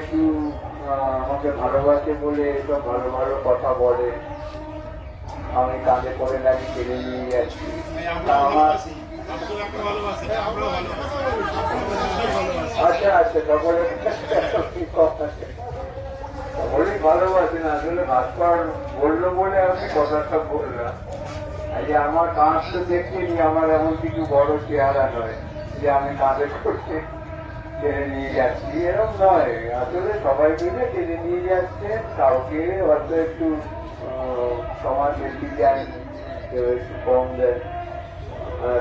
একটু আমাকে ভালোবাসে বলে এসব ভালো ভালো কথা বলে। আমি কাঁধে করে নাকি কেড়ে নিয়ে যাচ্ছি আমার আচ্ছা আচ্ছা সকলে সকলেই ভালোবাসেন আসলে ভাস্কর বলল বলে আমি কথাটা বললাম। যে আমার কাঁধ তো দেখেনি আমার এমন কিছু বড় চেহারা নয় যে আমি কাঁধে করতে টেনে নিয়ে যাচ্ছি এরকম নয়। আসলে সবাই মিলে টেনে নিয়ে যাচ্ছে। কাউকে হয়তো একটু সমাজ বেশি দেয়, কেউ একটু কম দেয়।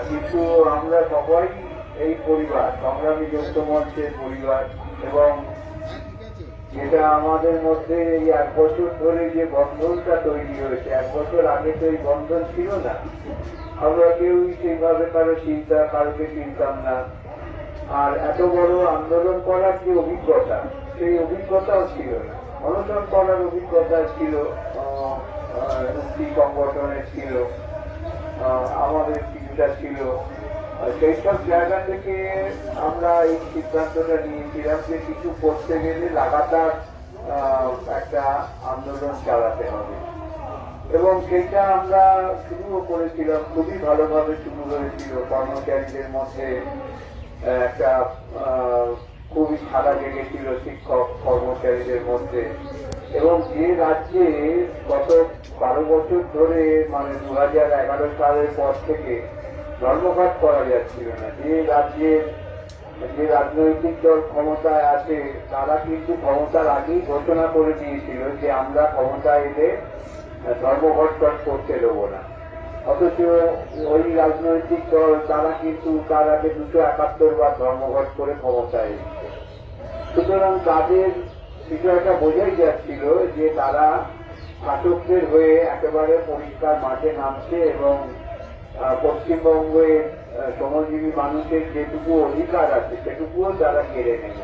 কিন্তু আমরা সবাই এই পরিবার, সংগ্রামী যৌথ মঞ্চের পরিবার এবং যেটা আমাদের মধ্যে এই এক বছর ধরে যে বন্ধনটা তৈরি হয়েছে, এক বছর আগে তো এই বন্ধন ছিল না। আমরা কেউই সেইভাবে কারও চিন্তা কারোকে চিনতাম না। আর এত বড় আন্দোলন করার যে অভিজ্ঞতা? সেই অভিজ্ঞতাও ছিল। না অনশন করার অভিজ্ঞতা ছিল মুক্তি সংগঠনের ছিল আমাদের কিছুটা ছিল। সেই সব জায়গা থেকে আমরা এই সিদ্ধান্তটা নিয়েছিলাম যে কিছু করতে গেলে লাগাতার একটা আন্দোলন চালাতে হবে। এবং সেটা আমরা শুরুও করেছিলাম, খুবই ভালোভাবে শুরু হয়েছিল কর্মচারীদের মধ্যে। একটা খুবই সারা জেগেছিল শিক্ষক কর্মচারীদের মধ্যে। এবং যে রাজ্যে গত বারো বছর ধরে মানে দু হাজার এগারো সালের পর থেকে ধর্মঘট করা যাচ্ছিল না, যে রাজ্যের, যে রাজনৈতিক দল ক্ষমতায় আছে, তারা কিন্তু ক্ষমতার আগেই ঘোষণা করে দিয়েছিল যে আমরা ক্ষমতায় এলে ধর্মঘট করতে দেবো না। অথচ ওই রাজনৈতিক দল তারা কিন্তু তার আগে দুশো একাত্তর বার ধর্মঘট করে ক্ষমতায় এসেছে সুতরাং তাদের বিষয়টা বোঝাই যাচ্ছিল যে তারা শাসকদের হয়ে একেবারে পরিষ্কার মাঠে নামছে এবং আহ, শ্রমজীবী মানুষের যেটুকু অধিকার আছে সেটুকুও তারা কেড়ে নেবে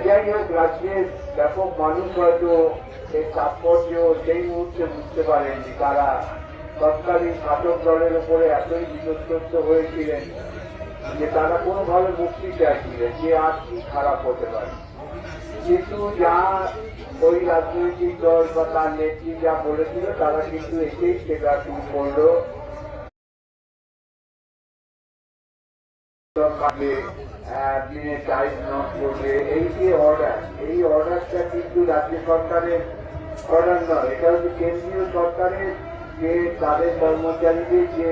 যাই হোক রাজ্যের ব্যাপক মানুষ হয়তো এর তাৎপর্য সেই মুহূর্তে বুঝতে পারেন যে তারা তৎকালীন শাসক দলের উপরে এতই বিশ্বস্ত হয়েছিলেন যে তারা কোনোভাবে মুক্তি চাইছিলেন যে আর কি খারাপ হতে পারে। কিন্তু যা ওই রাজনৈতিক দল বা তার নেত্রী যা বলেছিল, তারা কিন্তু এসেই সেটা শুরু করল করবে। এই যে অর্ডার এই অর্ডারটা কিন্তু রাজ্য সরকারের অর্ডার নয়, এটা হচ্ছে কেন্দ্রীয় সরকারের যে তাদের কর্মচারীদের যে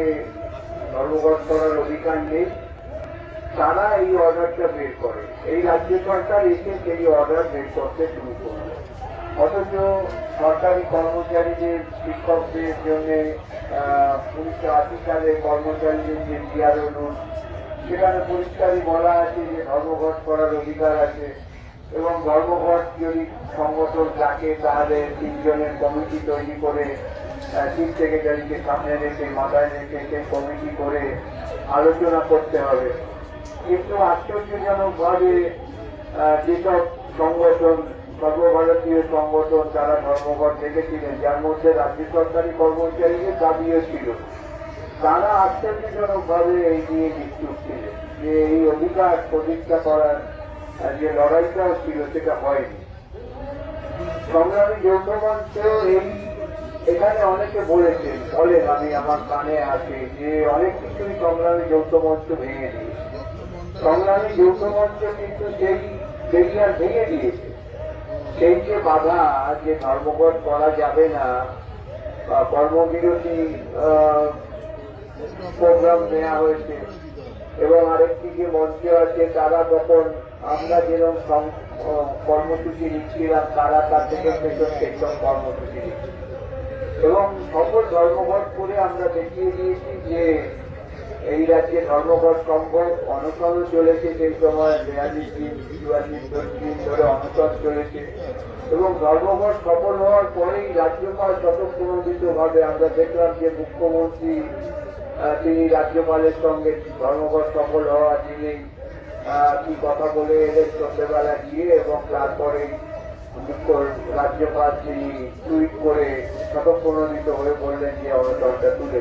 ধর্মঘট করার অধিকার নেই, তারা এই অর্ডারটা বের করে। এই রাজ্য সরকার এসে সেই অর্ডার বের করতে শুরু করল। অথচ সরকারি কর্মচারীদের, শিক্ষকদের জন্য উনিশশো আশি সালে কর্মচারীদের যে জিয়ারো নোট সেখানে পরিষ্কারই বলা আছে যে ধর্মঘট করার অধিকার আছে এবং ধর্মঘট যদি সংগঠন ডাকে তাহলে তিনজনের কমিটি তৈরি করে চিফ সেক্রেটারিকে সামনে রেখে, মাথায় রেখে সেই কমিটি করে আলোচনা করতে হবে। কিন্তু আশ্চর্যজনক ভাবে যেসব সংগঠন, সর্বভারতীয় সংগঠন তারা ধর্মঘট রেখেছিলেন যার মধ্যে রাজ্য সরকারি কর্মচারীদের দাবিও ছিল। তারা আশ্চর্যজনক ভাবে এই নিয়ে নিশ্চুপ ছিলেন যে এই অধিকার প্রতিষ্ঠা করার যে লড়াইটাও ছিল, সেটা হয়নি। সংগ্রামী যৌথ মঞ্চ এই এখানে অনেকে বলেছেন, বলেন, আমি আমার কানে আসে যে অনেক কিছুই সংগ্রামী যৌথ মঞ্চ ভেঙে দিয়েছে। সংগ্রামী যৌথ মঞ্চ কিন্তু সেই বেরিয়ার ভেঙে দিয়েছে। সেই যে বাধা যে ধর্মঘট করা যাবে না কর্মবিরতি প্রোগ্রাম নেওয়া হয়েছে, এবং আরেকটি যে মঞ্চ আছে, তারা তখন আমরা যেরকম কর্মসূচি নিচ্ছিলাম, তারা তার থেকে পেছন কর্মসূচি নিচ্ছে। এবং সকল ধর্মঘট করে আমরা দেখিয়ে দিয়েছি যে এই রাজ্যে ধর্মঘট সম্ভব, অনশন চলেছে সেই সময় বিয়াল্লিশ দিন চুয়াল্লিশ দিন ধরে অনশন চলেছে। এবং ধর্মঘট সফল হওয়ার পরেই রাজ্যপাল স্বতঃপ্রণোদিত ভাবে আমরা দেখলাম যে মুখ্যমন্ত্রী তিনি রাজ্যপালের সঙ্গে ধর্মঘট সফল হওয়া তিনি কি কথা বলে এলেন সন্ধ্যেবেলা গিয়ে এবং তারপরে রাজ্যপাল তিনি টুইট করে স্বতঃপ্রণোদিত হয়ে বললেন যে অনশনটা তুলে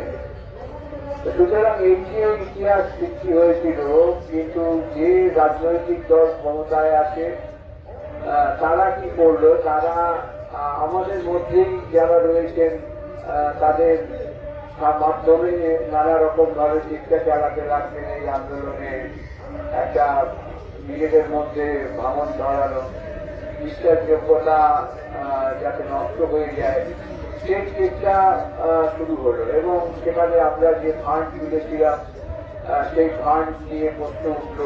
সুতরাং এই যে ইতিহাস সৃষ্টি হয়েছিল, কিন্তু যে রাজনৈতিক দল ক্ষমতায় আছে তারা কি করল? তারা আমাদের মধ্যেই যারা রয়েছেন তাদের মাধ্যমে নানা রকম ভাবে চেষ্টা চালাতে লাগছেন এই আন্দোলনে। একটা নিজেদের মধ্যে ভাঙন ধরানো বিশ্বাসযোগ্যতা যোগ্যতা যাতে নষ্ট হয়ে যায়। সেই চেষ্টা শুরু হলো এবং সেখানে আমরা যে ফান্ড তুলেছিলাম সেই ফান্ড নিয়ে প্রশ্ন উঠল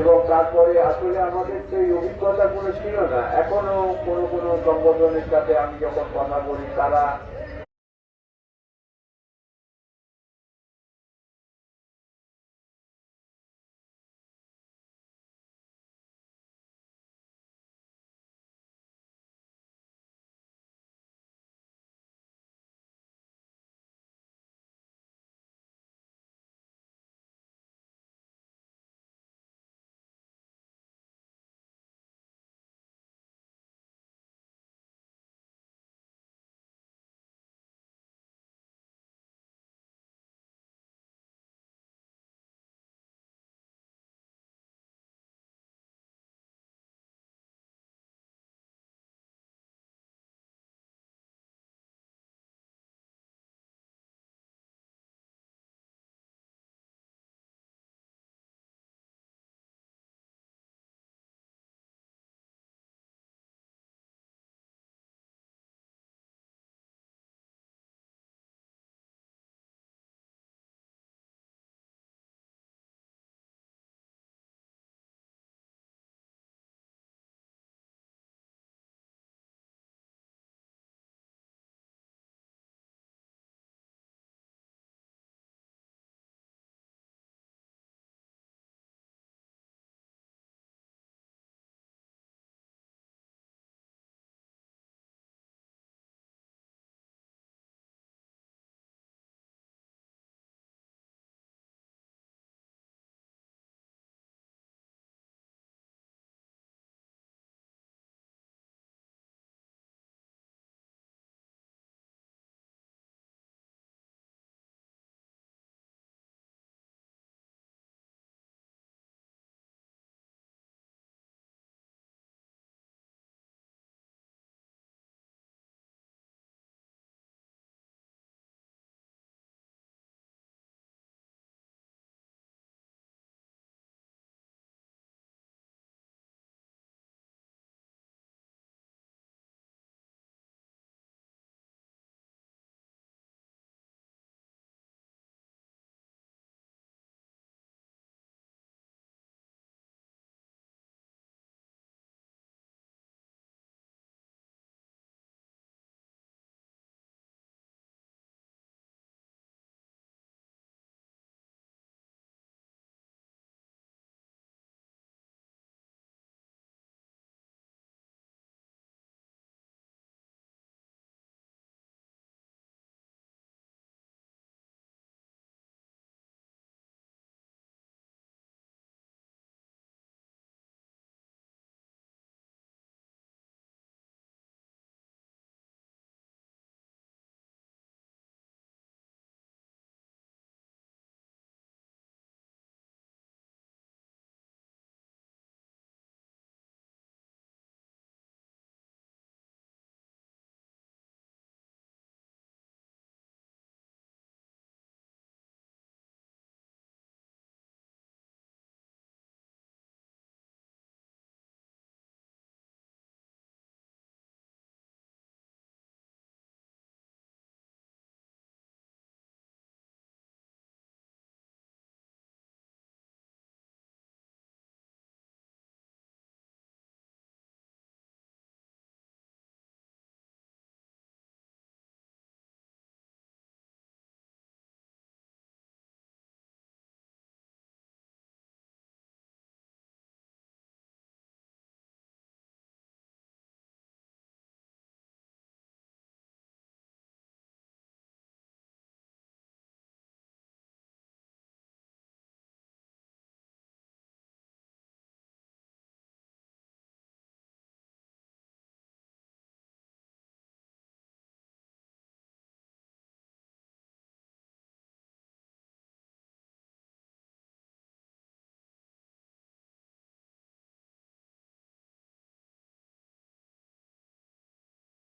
এবং তারপরে আসলে আমাদের তো এই অভিজ্ঞতা কোনো ছিল না। এখনও কোনো কোনো সংগঠনের সাথে আমি যখন কথা বলি, তারা